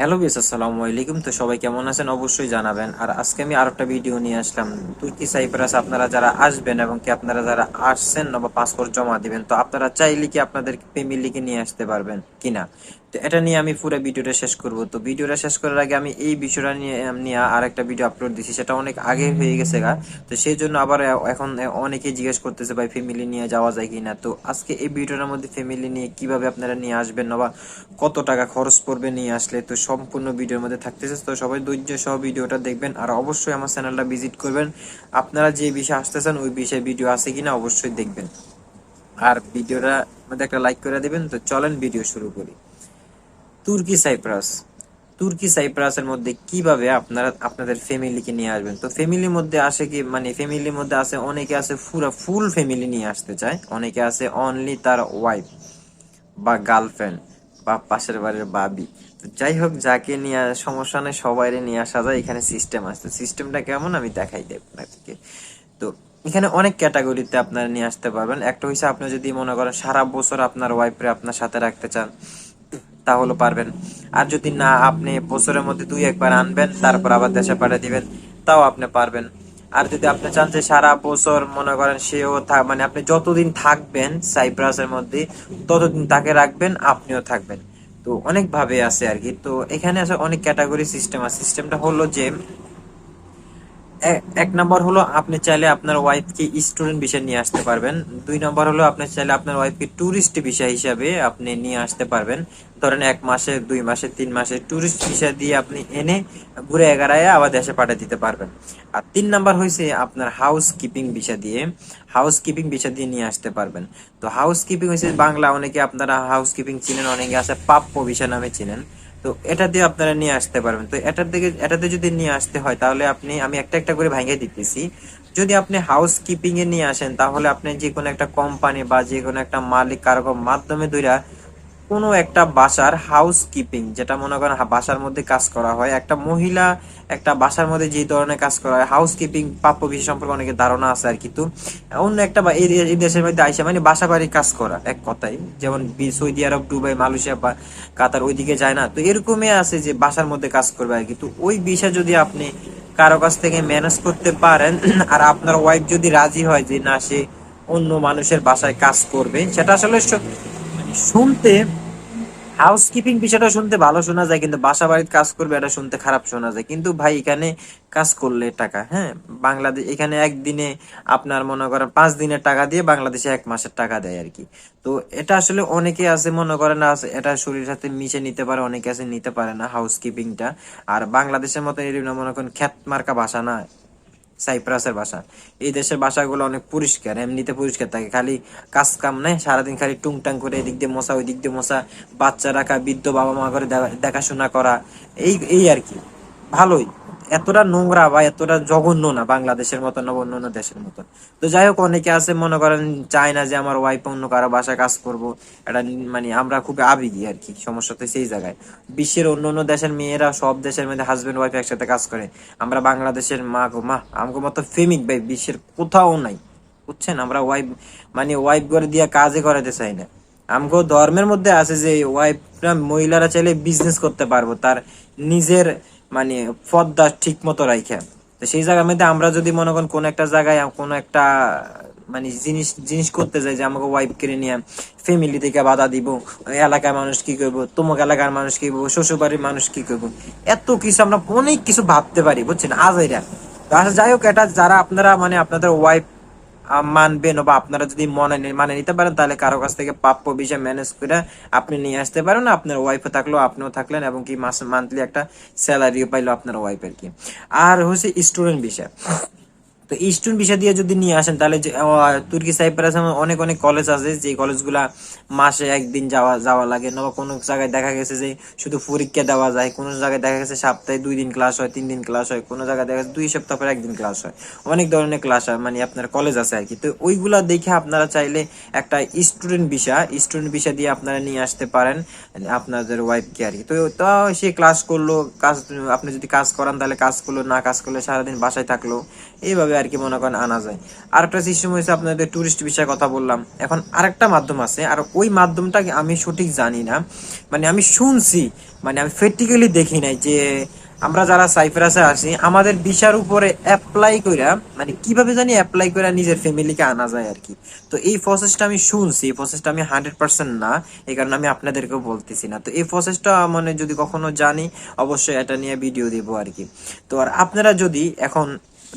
Hello base আসসালামু আলাইকুম। তো সবাই কেমন আছেন? অবশ্যই জানাবেন। আর আজকে আমি আরেকটা ভিডিও নিয়ে আসলাম। তুর্কি সাইপ্রাস আপনারা যারা আসবেন এবং কি আপনারা যারা আসছেন বা পাসপোর্ট জমা দিবেন, তো আপনারা চাইলে কি আপনাদের ফ্যামিলিকে নিয়ে আসতে পারবেন কিনা? তো এটা নিয়ে আমি পুরো ভিডিওটা শেষ করব। তো ভিডিওটা শেষ করার আগে আমি এই বিষয়টা নিয়ে নিয়ে আর একটা ভিডিও আপলোড দিছি। সেটা অনেক আগে হয়ে গেছে গা। তো সেই জন্য আবার এখন অনেকে জিজ্ঞেস করতেছে, ভাই ফ্যামিলি নিয়ে যাওয়া যায় কিনা? তো আজকে এই ভিডিওটার মধ্যে ফ্যামিলি নিয়ে কীভাবে আপনারা নিয়ে আসবেন বা কত টাকা খরচ পড়বে নিয়ে আসলে, তো সম্পূর্ণ ভিডিওর মধ্যে থাকতেছে। তো সবাই ধৈর্য সহ ভিডিওটা দেখবেন। আর অবশ্যই আমার চ্যানেলটা ভিজিট করবেন। আপনারা যে বিষয়ে আসতেছেন, ওই বিষয়ে ভিডিও আছে কিনা অবশ্যই দেখবেন। আর ভিডিওটা মধ্যে একটা লাইক করে দিবেন। তো চলেন ভিডিও শুরু করি। তুর্কি সাইপ্রাস। তুর্কি সাইপ্রাসের মধ্যে কীভাবে আপনারা, আপনাদের ফ্যামিলিকে নিয়ে আসবেন? তো ফ্যামিলির মধ্যে আসে কি মানে ফ্যামিলির মধ্যে আছে অনেকে আছে পুরো ফুল ফ্যামিলি নিয়ে আসতে চায়। অনেকে আছে অনলি তার ওয়াইফ বা গার্লফ্রেন্ড বা পাশের বাড়ির বাবি তো যাই হোক, যাকে নিয়ে সমস্যা নেই সবাই নিয়ে আসা যায়, এখানে সিস্টেম আছে। সিস্টেমটা কেমন আমি দেখাই দেব আপনাদেরকে। তো এখানে অনেক ক্যাটাগরিতে আপনারা নিয়ে আসতে পারবেন। একটা হচ্ছে আপনি যদি মনে করেন সারা বছর আপনার ওয়াইফরে আপনার সাথে রাখতে চান তাহলে পারবেন। আর যদি না, আপনি বছরের মধ্যে দুই একবার আনবেন, তারপর আবার দেশে পাঠিয়ে দিবেন, তাও আপনি পারবেন। আর যদি আপনি চান যে সারা বছর মনে করেন সেও মানে আপনি যতদিন থাকবেন সাইপ্রাসের মধ্যে, ততদিন তাকে রাখবেন, আপনিও থাকবেন। তো অনেক ভাবে আছে আর কি। তো এখানে আছে অনেক ক্যাটাগরি সিস্টেম, আর সিস্টেমটা হলো যে এক নম্বর হলো আপনি চাইলে আপনার ওয়াইফকে স্টুডেন্ট বিষয় নিয়ে আসতে পারবেন। দুই নম্বর হলো আপনি চাইলে আপনার ওয়াইফকে ট্যুরিস্ট ভিসা হিসাবে আপনি নিয়ে আসতে পারবেন। ধরেন এক মাসে, দুই মাসে, তিন মাসে ট্যুরিস্ট ভিসা দিয়ে আপনি এনে ঘুরে এগারায় আবার দেশে পাঠিয়ে দিতে পারবেন। আর তিন নাম্বার হয়েছে আপনার হাউস কিপিং ভিসা দিয়ে হাউস কিপিং ভিসা দিয়ে নিয়ে আসতে পারবেন। তো হাউস কিপিং হয়েছে বাংলা অনেকে আপনারা হাউস কিপিং চিনেন, অনেকে আছে প্রাপ্য ভিসা নামে চিনেন। তো এটা দিয়ে আপনারা নিয়ে আসতে পারবেন। তো এটার দিকে এটাতে যদি নিয়ে আসতে হয়, তাহলে আপনি আমি একটা একটা করে ভাঙিয়ে দিতেছি। যদি আপনি হাউস কিপিং এ নিয়ে আসেন, তাহলে আপনি যে কোনো একটা কোম্পানি বা যে কোনো একটা মালিক, কারও মাধ্যমে দুইরা কোনো একটা বাসার হাউস কিপিং যেটা মনে করেন বাসার মধ্যে কাজ করা হয়। একটা মহিলা একটা বাসার মধ্যে যে ধরনের কাজ করা হয় হাউস কিপিং প্রাপ্য বিষয় সম্পর্কে অনেকের ধারণা আছে আর কিন্তু অন্য একটা এই দেশের মধ্যে আইসা মানে বাসা বাড়ির কাজ করা, এক কথায়। যেমন সৌদি আরব, দুবাই, মালয়েশিয়া বা কাতার ওইদিকে যায় না, তো এরকমই আছে যে বাসার মধ্যে কাজ করবে আর কি, তো ওই বিষয় যদি আপনি কারও কাছ থেকে ম্যানেজ করতে পারেন, আর আপনার ওয়াইফ যদি রাজি হয় যে না, সে অন্য মানুষের বাসায় কাজ করবে, সেটা আসলে শুনতে হাউসকিপিং বিষয়টা শুনতে ভালো শোনা যায়, কিন্তু বাসা বাড়িতে কাজ করবে এটা শুনতে খারাপ শোনা যায়। কিন্তু ভাই, এখানে কাজ করলে টাকা হ্যাঁ? বাংলাদেশ এখানে একদিনে আপনার মনে করেন পাঁচ দিনের টাকা দিয়ে বাংলাদেশে এক মাসের টাকা দেয় আর কি। তো এটা আসলে অনেকে আছে, মনে করেন এটা শরীরের সাথে মিশে নিতে পারে, অনেকে আছে, নিতে পারে না হাউসকিপিংটা আর বাংলাদেশের মতো এরকম মনে করেন খ্যাত মার্কা ভাষা না। সাইপ্রাসের বাসা। এই দেশের বাসাগুলো অনেক পরিষ্কার, এমনিতে পরিষ্কার থাকে। খালি কাজ কাম নাই, সারাদিন খালি টুংটাং করে এদিক দিয়ে মশা ওই দিক দিয়ে মশা, বাচ্চা রাখা, বৃদ্ধ বাবা মা করে দেখাশোনা করা, এই এই আর কি। ভালোই। এতটা নোংরা বা এতটা জঘন্য না বাংলাদেশের মতন না অন্য দেশের মতন। তো যাই হোক, অনেকে আছে মনে করেন চায় না যে আমার ওয়াইফ অন্য কারও বাসায় কাজ করব। এটা মানে আমরা খুব আবেগী আর কি, সমস্যা তো সেই জায়গায়। বিশ্বের অন্য অন্য দেশের মেয়েরা সব দেশের মধ্যে হাজবেন্ড ওয়াইফ একসাথে কাজ করে। আমরা বাংলাদেশের মা গো, মা, আমাকে মতো ফেমিক ভাই বিশ্বের কোথাও নাই। বুঝছেন? আমরা ওয়াইফ মানে ওয়াইফ করে দিয়ে কাজে করাতে চাই না। আমগো ধর্মের মধ্যে আছে যে ওয়াইফরা মহিলারা চাইলে বিজনেস করতে পারব। তার নিজের মানে পদ্মা ঠিক মতো রাইখা। তো সেই জায়গার মধ্যে আমরা যদি মনে করেন কোন একটা জায়গায় কোন একটা মানে জিনিস জিনিস করতে যাই যে আমাকে ওয়াইফ কিনে নিয়ে ফ্যামিলি থেকে বাধা দিব, এলাকার মানুষ কি করব, তোমাকে এলাকার মানুষ কি করব শ্বশুর বাড়ির মানুষ কি করব, এত কিছু আমরা অনেক কিছু ভাবতে পারি, বুঝছেন? আজাইরা তো আচ্ছা যাই হোক, এটা যারা আপনারা মানে আপনাদের ওয়াইফ মানবেন বা আপনারা যদি মনে মানে নিতে পারেন, তাহলে কারও কাছ থেকে প্রাপ্য বিষয় ম্যানেজ করে আপনি নিয়ে আসতে পারেন। আপনার ওয়াইফে থাকল আপনিও থাকলেন এবং কি মাসে মান্থলি একটা স্যালারিও পাইলো আপনার ওয়াইফের কি। আর হচ্ছে স্টুডেন্ট বিষয় তো স্টুডেন্ট বিষয় দিয়ে যদি নিয়ে আসেন, তাহলে তুর্কি সাইপ্রাস অনেক অনেক কলেজ আছে যে কলেজগুলা মাসে একদিন যাওয়া যাওয়া লাগে। না কোনো জায়গায় দেখা গেছে যে শুধু পরীক্ষা দেওয়া যায়, কোনো জায়গায় দেখা গেছে সপ্তাহে দুই দিন ক্লাস হয়, তিন দিন ক্লাস হয়, কোনো জায়গায় দেখা গেছে দুই সপ্তাহ পর একদিন ক্লাস হয়। অনেক ধরনের ক্লাস হয় মানে আপনার কলেজ আছে আর কি। তো ওইগুলা দেখে আপনারা চাইলে একটা স্টুডেন্ট ভিসা স্টুডেন্ট ভিসা দিয়ে আপনারা নিয়ে আসতে পারেন, আপনাদের ওয়াইফকে আর কি। তো তো সে ক্লাস করল, কাজ, আপনি যদি কাজ করান, তাহলে কাজ করল, না কাজ করলে সারাদিন বাসায় থাকল এইভাবে আর কি মনে করেন আনা যায়। আরেকটা সিস্টেম হয়েছে আপনাদের টুরিস্ট বিষয়ে কথা বললাম। এখন আরেকটা মাধ্যম আছে, আর ওই মাধ্যমটা আমি সঠিক জানি না। মানে আমি শুনছি মানে আমি প্র্যাকটিক্যালি দেখি নাই যে আমরা যারা সাইপ্রাসে আসি আমাদের ভিসার উপরে অ্যাপ্লাই কইরা মানে কীভাবে জানি অ্যাপ্লাই কইরা নিজের ফ্যামিলিকে আনা যায় আর কি। তো এই প্রসেসটা আমি শুনছি, এই প্রসেসটা আমি হান্ড্রেড পার্সেন্ট না, এই কারণে আমি আপনাদেরকেও বলতেছি না। তো এই প্রসেসটা মানে যদি কখনো জানি, অবশ্যই এটা নিয়ে ভিডিও দিব আর কি। তো আর আপনারা যদি এখন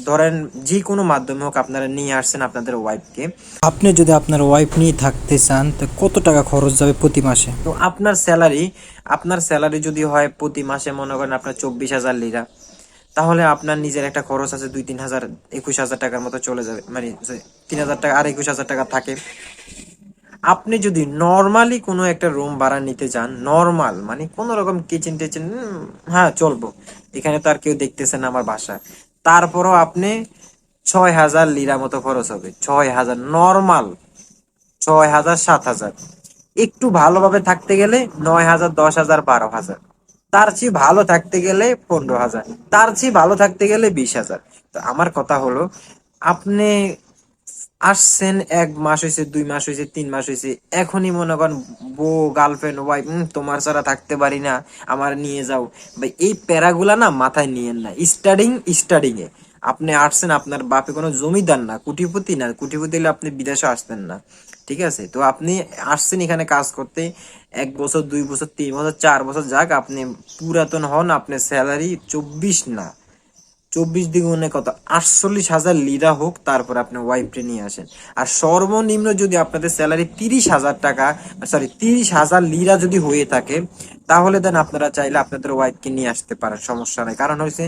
ধরেন যে কোনো মাধ্যমে হোক আপনারা নিয়ে আসছেন আপনাদের ওয়াইফকে আপনি যদি আপনার ওয়াইফ নিয়ে থাকতে চান তো কত টাকা খরচ যাবে প্রতি মাসে? তো আপনার স্যালারি আপনার স্যালারি যদি হয় প্রতি মাসে মনে করেন আপনার চব্বিশ হাজার লিরা তাহলে আপনার নিজের একটা খরচ আছে দুই তিন হাজার একুশ হাজার টাকার মতো চলে যাবে। মানে তিন হাজার টাকা আর একুশ হাজার টাকা থাকে। আপনি যদি নর্মালি কোনো একটা রুম ভাড়া নিতে চান নর্মাল মানে কোনো রকম কিচেন টিচেন হ্যাঁ চলবো। এখানে তো আর কেউ দেখতেছে না আমার বাসা তারপরও আপনি ছয় হাজার লিরা মতো খরচ হবে। ছয় হাজার নর্মাল ছয় হাজার সাত হাজার। একটু ভালোভাবে থাকতে গেলে নয় হাজার, দশ হাজার, বারো হাজার। তার চেয়ে ভালো থাকতে গেলে পনেরো হাজার। তার চেয়ে ভালো থাকতে গেলে বিশ হাজার। তো আমার কথা হলো, আপনি আসছেন এক মাস হয়েছে দুই মাস হয়েছে তিন মাস হয়েছে এখনই মনে করেন বউ গার্লফ্রেন্ড ওয়াইফ তোমার ছাড়া থাকতে পারি না, আমার নিয়ে যাও। ভাই, এই প্যারাগুলা না মাথায় নিয়েন না। স্টার্টিং এ। আপনি আসছেন আপনার বাপে কোনো জমিদার না কুটিপতি না। কুটিপতি হলে আপনি বিদেশে আসতেন না। ঠিক আছে? তো আপনি আসছেন এখানে কাজ করতে এক বছর, দুই বছর, তিন বছর, চার বছর যাক, আপনি পুরাতন হন, আপনার স্যালারি চব্বিশ না। চব্বিশ দ্বিগুণে কত? আটচল্লিশ হাজার লিরা হোক, তারপর আপনি ওয়াইফকে নিয়ে আসেন। আর সর্বনিম্ন যদি আপনাদের স্যালারি তিরিশ হাজার টাকা সরি তিরিশ হাজার লিরা যদি হয়ে থাকে তাহলে দেন আপনারা চাইলে আপনাদের ওয়াইফকে নিয়ে আসতে পারেন, সমস্যা নাই। কারণ হচ্ছে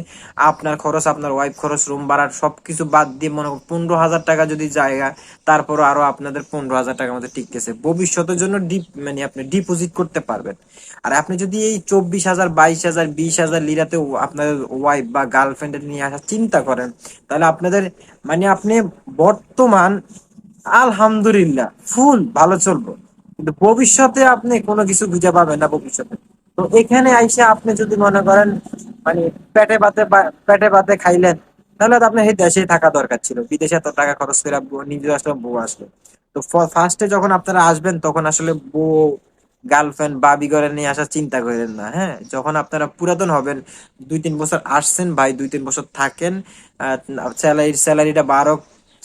আপনার খরচ, আপনার ওয়াইফ খরচ রুম ভাড়ার সবকিছু বাদ দিয়ে মনে করুন পনেরো হাজার টাকা যদি জায়গা তারপর আরও আপনাদের পনেরো হাজার টাকার মধ্যে টিকতেছে ভবিষ্যতের জন্য ডিপ মানে আপনি ডিপোজিট করতে পারবেন। আর আপনি যদি এই চব্বিশ হাজার, বাইশ হাজার, বিশ হাজার লিরাতে আপনার ওয়াইফ বা গার্লফ্রেন্ড নিয়ে আসার চিন্তা করেন, তাহলে আপনাদের মানে আপনি বর্তমান, আলহামদুলিল্লাহ ফুল ভালো চলবো। কিন্তু ভবিষ্যতে আপনি কোনো কিছু খুঁজে পাবেন না ভবিষ্যতে। তো এখানে আইসে আপনি যদি মনে করেন মানে পেটে বা- পেটে ভাতে খাইলেন, তাহলে তো আপনার এই দেশেই থাকা দরকার ছিল। বিদেশে এত টাকা খরচ করে নিজে আসলে বউ আসলো। তো ফার্স্টে যখন আপনারা আসবেন, তখন আসলে বউ গার্লফ্রেন্ড বাবি করে নিয়ে আসার চিন্তা করেন না হ্যাঁ? যখন আপনারা পুরাতন হবেন, দুই তিন বছর আসছেন, ভাই দুই তিন বছর থাকেন স্যালারি, স্যালারিটা বারো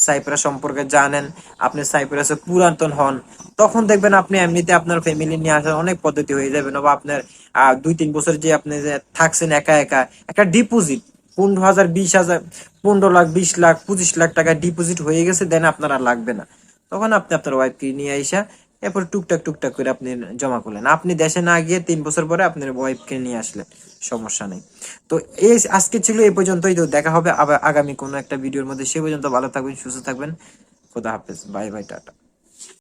সাইপ্রাস সম্পর্কে জানেন, আপনি সাইপ্রাসে পুরাতন হন, তখন দেখবেন আপনি এমনিতে আপনার ফ্যামিলি নিয়ে আসার অনেক পদ্ধতি হয়ে যাবেন বা আপনার দুই তিন বছর যে আপনি যে থাকছেন একা একা, একটা ডিপোজিট পনেরো হাজার, বিশ হাজার, পনেরো লাখ, বিশ লাখ, পঁচিশ লাখ টাকা ডিপোজিট হয়ে গেছে দেন আপনার আর লাগবে না। তখন আপনি আপনার ওয়াইফকে নিয়ে আইসা এরপর টুকটাক টুকটাক করে আপনি জমা করলেন। আপনি দেশে না গিয়ে তিন বছর পরে আপনার ওয়াইফকে নিয়ে আসলেন। সমস্যা নেই। তো এই আজকে ছিল এই পর্যন্তই। তো দেখা হবে আবার আগামী কোনো একটা ভিডিওর মধ্যে। সে পর্যন্ত ভালো থাকবেন, সুস্থ থাকবেন। খোদা হাফেজ। Bye bye, ta ta.